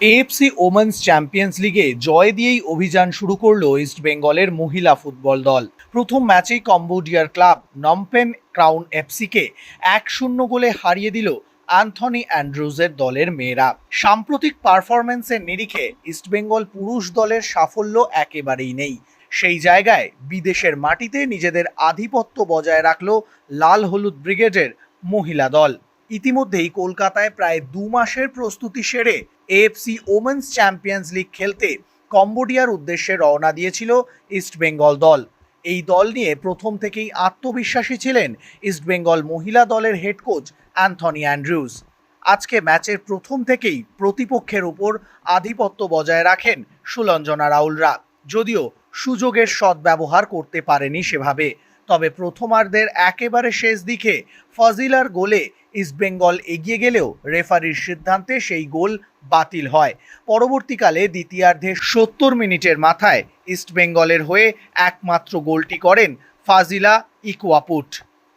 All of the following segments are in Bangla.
এএফসি ওমেন্স চ্যাম্পিয়ন্স লিগে জয় দিয়েই অভিযান শুরু করল ইস্টবেঙ্গলের মহিলা ফুটবল দল। প্রথম ম্যাচেই কম্বোডিয়ার ক্লাব নমপেন ক্রাউন এফসিকে এক শূন্য গোলে হারিয়ে দিল অ্যান্থনি অ্যান্ড্রুজের দলের মেয়েরা। সাম্প্রতিক পারফরমেন্সের নিরিখে ইস্টবেঙ্গল পুরুষ দলের সাফল্য একেবারেই নেই। সেই জায়গায় বিদেশের মাটিতে নিজেদের আধিপত্য বজায় রাখল লাল হলুদ ব্রিগেডের মহিলা দল। ইতিমধ্যেই কলকাতায় প্রায় দু মাসের প্রস্তুতি সেরে এএফসি ওমেন্স চ্যাম্পিয়ন্স লিগ খেলতে কম্বোডিয়ার উদ্দেশ্যে রওনা দিয়েছিল ইস্টবেঙ্গল দল। এই দল নিয়ে প্রথম থেকেই আত্মবিশ্বাসী ছিলেন ইস্টবেঙ্গল মহিলা দলের হেড কোচ অ্যান্থনি অ্যান্ড্রুজ আজকে ম্যাচের প্রথম থেকেই প্রতিপক্ষের উপর আধিপত্য বজায় রাখেন সুলঞ্জনা রাউলরা। যদিও সুযোগের সদ্ব্যবহার করতে পারেনি সেভাবে। তবে প্রথমার্ধের একেবারে শেষ দিকে ফজিলার গোলে ইস্টবেঙ্গল এগিয়ে গেলেও রেফারির সিদ্ধান্তে সেই গোল বাতিল হয়। পরবর্তীকালে দ্বিতীয়ার্ধে সত্তর মিনিটের মাথায় ইস্টবেঙ্গলের হয়ে একমাত্র গোলটি করেন ফাজিলা ইকুয়াপুট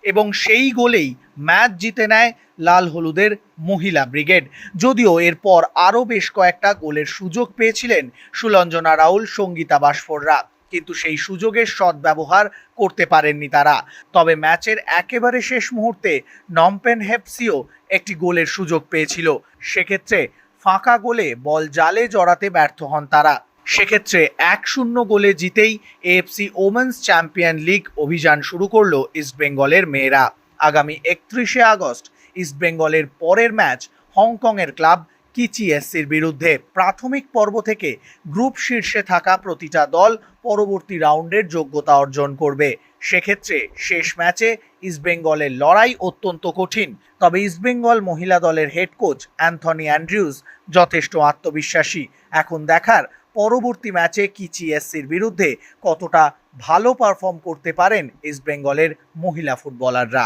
এবং সেই গোলেই ম্যাচ জিতে নেয় লাল হলুদের মহিলা ব্রিগেড। যদিও এরপর আরও বেশ কয়েকটা গোলের সুযোগ পেয়েছিলেন সুলঞ্জনা রাউল, সঙ্গীতা বাসফোররা। কিন্তু সেই সুযোগের সদ্ব্যবহার করতে পারেননি তারা। তবে ম্যাচের একেবারে শেষ মুহূর্তে নমপেন হেপসিও একটি গোলের সুযোগ পেয়েছিল। সেক্ষেত্রে ফাঁকা গোলে বল জালে জড়াতে ব্যর্থ হন তারা। সেক্ষেত্রে এক শূন্য গোলে জিতেই এএফসি ওমেন্স চ্যাম্পিয়ন লিগ অভিযান শুরু করল ইস্টবেঙ্গলের মেয়েরা। আগামী একত্রিশে আগস্ট ইস্টবেঙ্গলের পরের ম্যাচ হংকংয়ের ক্লাব কিচি এসসির বিরুদ্ধে প্রাথমিক পর্ব থেকে গ্রুপ শীর্ষে থাকা প্রতিটা দল পরবর্তী রাউন্ডের যোগ্যতা অর্জন করবে। সেক্ষেত্রে শেষ ম্যাচে ইস্টবেঙ্গলের লড়াই অত্যন্ত কঠিন। তবে ইস্টবেঙ্গল মহিলা দলের হেড কোচ অ্যান্থনি অ্যান্ড্রিউস যথেষ্ট আত্মবিশ্বাসী। এখন দেখার পরবর্তী ম্যাচে কিচি এসসির বিরুদ্ধে কতটা ভালো পারফর্ম করতে পারেন ইস্টবেঙ্গলের মহিলা ফুটবলাররা।